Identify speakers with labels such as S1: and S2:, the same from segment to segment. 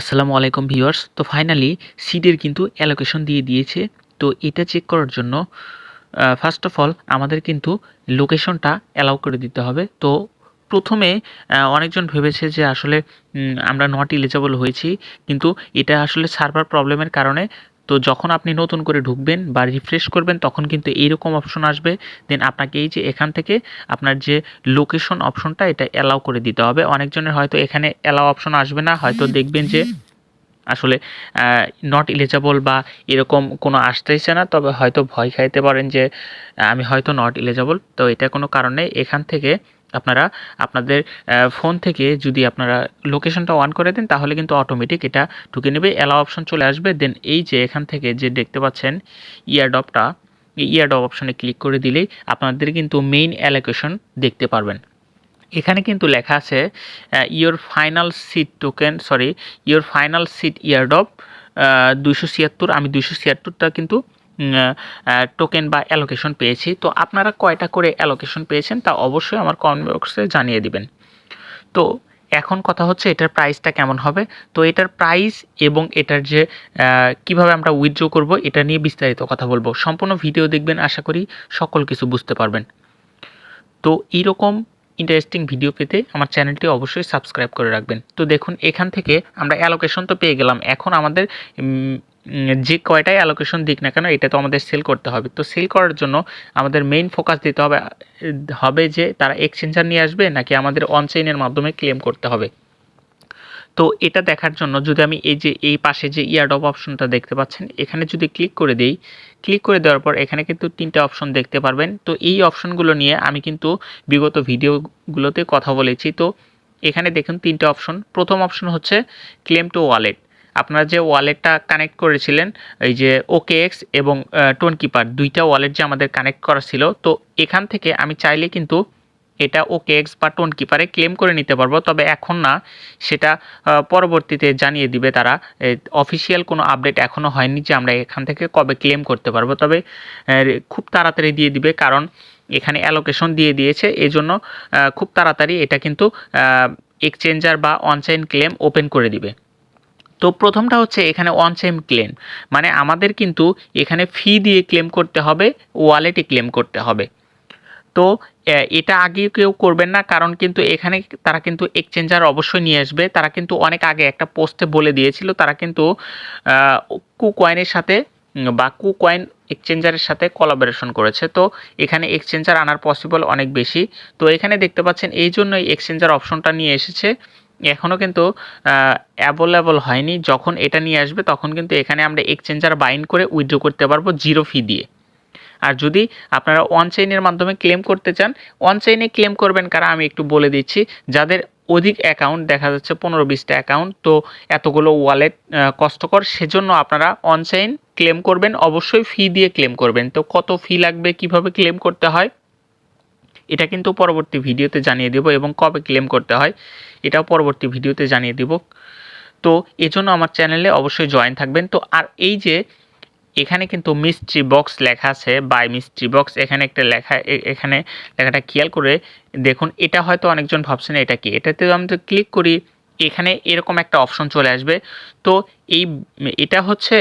S1: আসসালামু আলাইকুম ভিউয়ার্স। তো ফাইনালি সিডের কিন্তু অ্যালোকেশন দিয়ে দিয়েছে। তো এটা চেক করার জন্য ফার্স্ট অফ অল আমাদের কিন্তু লোকেশনটা অ্যালাউ করে দিতে হবে। তো প্রথমে অনেকজন ভেবেছে যে আসলে আমরা নট ইলিজেবল হয়েছি। কিন্তু এটা আসলে সার্ভার প্রবলেমের কারণে তো যখন আপনি নতুন করে ঢুকবেন বা রিফ্রেশ করবেন, তখন কিন্তু এইরকম অপশন আসবে। দেন আপনাকে এই যে এখান থেকে আপনার যে লোকেশন অপশনটা এটা অ্যালাউ করে দিতে হবে। অনেকজনের হয়তো এখানে অ্যালাউ অপশন আসবে না। হয়তো দেখবেন যে আসলে নট ইলিজেবল বা এরকম কোনো আসতেইছে না। তবে হয়তো ভয় খাইতে পারেন যে, আমি হয়তো নট ইলিজেবল তো এটা কোনো কারণে এখান থেকে আপনারা আপনাদের ফোন থেকে যদি আপনারা লোকেশনটা অন করে দেন, তাহলে কিন্তু অটোমেটিক এটা ঢুকে নেবে অ্যালাউ অপশন চলে আসবে। দেন এই যে এখান থেকে যে দেখতে পাচ্ছেন ইয়ারডপটা ইয়ারডপ অপশনে ক্লিক করে দিলেই আপনাদের কিন্তু মেইন অ্যালোকেশন দেখতে পারবেন। এখানে কিন্তু লেখা আছে your final seat token sorry your final seat airdrop দুশো ছিয়াত্তর, আমি দুশো ছিয়াত্তরটা কিন্তু টোকেন বা অ্যালোকেশন পেয়েছি। তো আপনারা কয়টা করে অ্যালোকেশন পেয়েছেন তা অবশ্যই আমার কমেন্ট বক্সে জানিয়ে দিবেন। তো এখন কথা হচ্ছে এটার প্রাইসটা কেমন হবে? তো এটার প্রাইস এবং এটার যে কীভাবে আমরা উইথড্র করব, এটা নিয়ে বিস্তারিত কথা বলব। সম্পূর্ণ ভিডিও দেখবেন, আশা করি সকল কিছু বুঝতে পারবেন। তো এইরকম ইন্টারেস্টিং ভিডিও পেতে আমার চ্যানেলটি অবশ্যই সাবস্ক্রাইব করে রাখবেন। তো দেখুন, এখান থেকে আমরা অ্যালোকেশন তো পেয়ে গেলাম। এখন আমাদের যে কয়টাই অ্যালোকেশন দিক না কেন, এটা তো আমাদের সেল করতে হবে। তো সেল করার জন্য আমাদের মেইন ফোকাস দিতে হবে হবে যে তারা এক্সচেঞ্জার নিয়ে আসবে নাকি আমাদের অনচেইনের মাধ্যমে ক্লেম করতে হবে। তো এটা দেখার জন্য যদি আমি এই যে, এই পাশে যে ইয়ারডপ অপশনটা দেখতে পাচ্ছেন, এখানে যদি ক্লিক করে দিই ক্লিক করে দেওয়ার পর এখানে কিন্তু তিনটে অপশন দেখতে পারবেন। তো এই অপশনগুলো নিয়ে আমি কিন্তু বিগত ভিডিওগুলোতে কথা বলেছি। তো এখানে দেখুন তিনটে অপশন প্রথম অপশন হচ্ছে ক্লেম টু ওয়ালেট আপনারা যে ওয়ালেটটা কানেক্ট করেছিলেন, এই যে ওকে এক্স এবং টোন কিপার দুইটা ওয়ালেট যে আমাদের কানেক্ট করা ছিল, তো এখান থেকে আমি চাইলে কিন্তু এটা ওকে এক্স বা টোন কিপারে ক্লেম করে নিতে পারব। তবে এখন না, সেটা পরবর্তীতে জানিয়ে দিবে তারা। অফিসিয়াল কোনো আপডেট এখনও হয়নি যে আমরা এখান থেকে কবে ক্লেম করতে পারব। তবে খুব তাড়াতাড়ি দিয়ে দিবে কারণ এখানে অ্যালোকেশন দিয়ে দিয়েছে। এই জন্য খুব তাড়াতাড়ি এটা কিন্তু এক্সচেঞ্জার বা অনচাইন ক্লেম ওপেন করে দিবে। তো প্রথমটা হচ্ছে এখানে অনচাইন ক্লেম মানে আমাদের কিন্তু এখানে ফি দিয়ে ক্লেম করতে হবে ওয়ালেটে ক্লেম করতে হবে। তো এটা আগে কেউ করবেন না, কারণ কিন্তু এখানে তারা কিন্তু এক্সচেঞ্জার অবশ্যই নিয়ে আসবে। তারা কিন্তু অনেক আগে একটা পোস্টে বলে দিয়েছিল, তারা কিন্তু কু কয়েনের সাথে বা কু কয়েন এক্সচেঞ্জারের সাথে কোলাবোরেশন করেছে। তো, এখানে এক্সচেঞ্জার আনার পসিবল অনেক বেশি। তো, এখানে দেখতে পাচ্ছেন, এই জন্যই এক্সচেঞ্জার অপশনটা নিয়ে এসেছে। এখনও কিন্তু অ্যাভেলেবল হয়নি। যখন এটা নিয়ে আসবে, তখন কিন্তু এখানে আমরা এক্সচেঞ্জার বাইন্ড করে উইথড্র করতে পারব জিরো ফি দিয়ে। আর যদি আপনারা অনচাইনের মাধ্যমে ক্লেম করতে চান অনচাইনে ক্লেম করবেন কারা আমি একটু বলে দিচ্ছি, যাদের অধিক অ্যাকাউন্ট দেখা যাচ্ছে পনেরো বিশটা অ্যাকাউন্ট তো এতগুলো ওয়ালেট কষ্টকর, সেজন্য আপনারা অনচাইন ক্লেম করবেন, অবশ্যই ফি দিয়ে ক্লেম করবেন। তো কত ফি লাগবে, কীভাবে ক্লেম করতে হয়? এটা কিন্তু পরবর্তী ভিডিওতে জানিয়ে দেব এবং কবে ক্লেম করতে হয়, এটাও পরবর্তী ভিডিওতে জানিয়ে দেব। তো এজন্য আমার চ্যানেলে অবশ্যই জয়েন থাকবেন। তো আর এই যে এখানে কিন্তু মিস্ট্রি বক্স লেখা আছে বাই মিস্ট্রি বক্স এখানে একটা লেখা এখানে লেখাটা খেয়াল করে দেখুন, এটা হয়তো অনেকজন ভাবছেন, এটা কি? এটাতে আমি তো ক্লিক করি, এখানে এরকম একটা অপশন চলে আসবে। তো এই, এটা হচ্ছে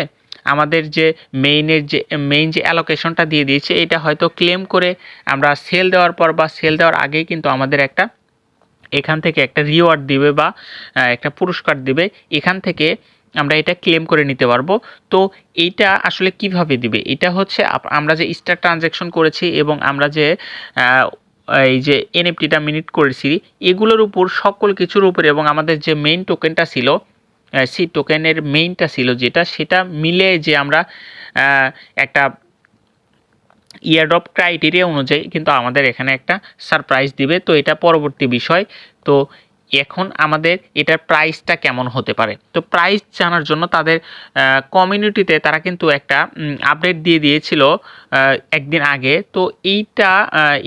S1: আমাদের যে মেইনের যে মেইন যে অ্যালোকেশনটা দিয়ে দিয়েছে, এটা হয়তো ক্লেম করে আমরা সেল দেওয়ার পর বা সেল দেওয়ার আগেই কিন্তু আমাদের একটা এখান থেকে একটা রিওয়ার্ড দিবে বা একটা পুরস্কার দিবে, এখান থেকে আমরা এটা ক্লেম করে নিতে পারব। তো এইটা আসলে কীভাবে দিবে? এটা হচ্ছে আমরা যে স্টার ট্রানজ্যাকশন করেছি এবং আমরা যে এই যে এনএফটিটা মিনিট করেছি, এগুলোর উপর সকল কিছুর উপরে এবং আমাদের যে মেইন টোকেনটা ছিল সেই টোকেনের মেইনটা ছিল যেটা, সেটা মিলে যে আমরা একটা ইয়ারড্রপ ক্রাইটেরিয়া অনুযায়ী কিন্তু আমাদের এখানে একটা সারপ্রাইজ দিবে। তো এটা পরবর্তী বিষয়। তো এখন আমাদের এটার প্রাইসটা কেমন হতে পারে? তো প্রাইস জানার জন্য তাদের কমিউনিটিতে তারা কিন্তু একটা আপডেট দিয়ে দিয়েছিল একদিন আগে। তো এইটা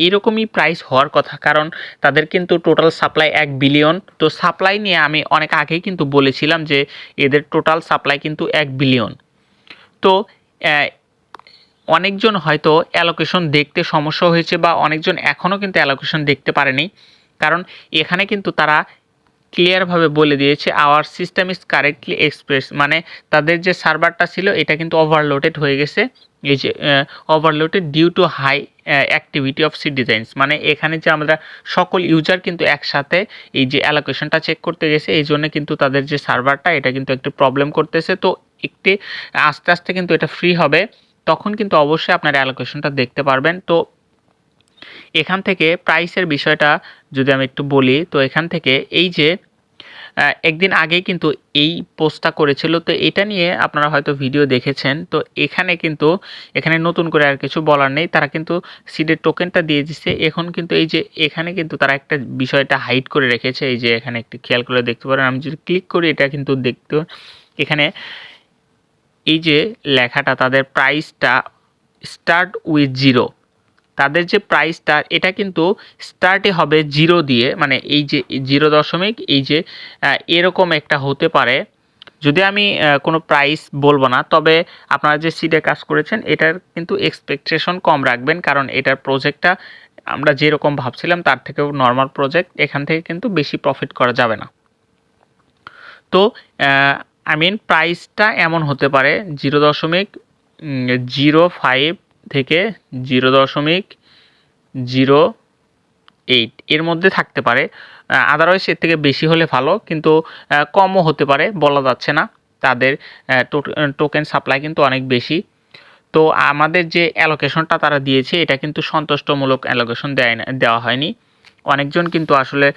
S1: এরকমই প্রাইস হওয়ার কথা। কারণ তাদের কিন্তু টোটাল সাপ্লাই এক বিলিয়ন তো সাপ্লাই নিয়ে আমি অনেক আগেই কিন্তু বলেছিলাম যে এদের টোটাল সাপ্লাই কিন্তু এক বিলিয়ন তো অনেকজন হয়তো অ্যালোকেশন দেখতে সমস্যা হয়েছে বা অনেকজন এখনও কিন্তু অ্যালোকেশন দেখতে পারেনি। কারণ এখানে কিন্তু তারা ক্লিয়ারভাবে বলে দিয়েছে our system is correctly express মানে তাদের যে সার্ভারটা ছিল, এটা কিন্তু ওভারলোডেড হয়ে গেছে। এই যে overloaded due to high activity of C designs মানে এখানে যে আমরা সকল ইউজার কিন্তু একসাথে এই যে অ্যালোকেশনটা চেক করতে গেছে, এই জন্য কিন্তু তাদের যে সার্ভারটা, এটা কিন্তু একটু প্রবলেম করতেছে। তো একটি, আস্তে আস্তে কিন্তু এটা ফ্রি হবে। তখন কিন্তু অবশ্যই আপনার অ্যালোকেশনটা দেখতে পারবেন। তো এখান থেকে প্রাইসের বিষয়টা যদি আমি একটু বলি, তো এখান থেকে এই যে একদিন আগেই কিন্তু এই পোস্টটা করেছিল, তো এটা নিয়ে আপনারা হয়তো ভিডিও দেখেছেন, তো এখানে কিন্তু, এখানে নতুন করে আর কিছু বলার নেই, তারা কিন্তু সিডের টোকেনটা দিয়ে দিচ্ছে এখন কিন্তু এই যে, এখানে কিন্তু তারা একটা বিষয়টা হাইড করে রেখেছে, এই যে এখানে একটি খেয়াল করে দেখতে পারেন, আমি যদি ক্লিক করি এটা কিন্তু দেখতে, এখানে এই যে লেখাটা, তাদের প্রাইসটা স্টার্ট উইথ জিরো তাদের যে প্রাইসটা এটা কিন্তু স্টার্টে হবে জিরো দিয়ে মানে এই যে জিরো দশমিক, এই যে এরকম একটা হতে পারে। যদি আমি কোনো প্রাইস বলব না, তবে আপনারা যে সিডে কাজ করেছেন, এটার কিন্তু এক্সপেকটেশন কম রাখবেন, কারণ এটার প্রজেক্টটা আমরা যেরকম ভাবছিলাম, তার থেকেও নর্মাল প্রজেক্ট এখান থেকে কিন্তু বেশি প্রফিট করা যাবে না। তো আই মিন প্রাইসটা এমন হতে পারে জিরো দশমিক জিরো ফাইভ থেকে জিরো দশমিক জিরো এইট। এর মধ্যে থাকতে পারে। আদারওয়াইজ এর থেকে বেশি হলে ভালো, কিন্তু কমও হতে পারে, বলা যাচ্ছে না। তাদের টোকেন সাপ্লাই কিন্তু অনেক বেশি। তো আমাদের যে অ্যালোকেশনটা তারা দিয়েছে, এটা কিন্তু সন্তুষ্টমূলক অ্যালোকেশন দেয় না, দেওয়া হয়নি। অনেকজন কিন্তু আসলে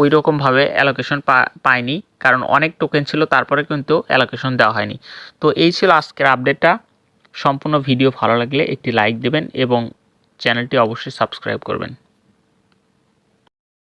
S1: ওই রকমভাবে অ্যালোকেশন পায়নি। কারণ অনেক টোকেন ছিল, তারপরে কিন্তু অ্যালোকেশন দেওয়া হয়নি। তো এই ছিল আজকের আপডেটটা সম্পূর্ণ ভিডিও ভালো লাগলে একটি লাইক দেবেন এবং চ্যানেলটি অবশ্যই সাবস্ক্রাইব করবেন।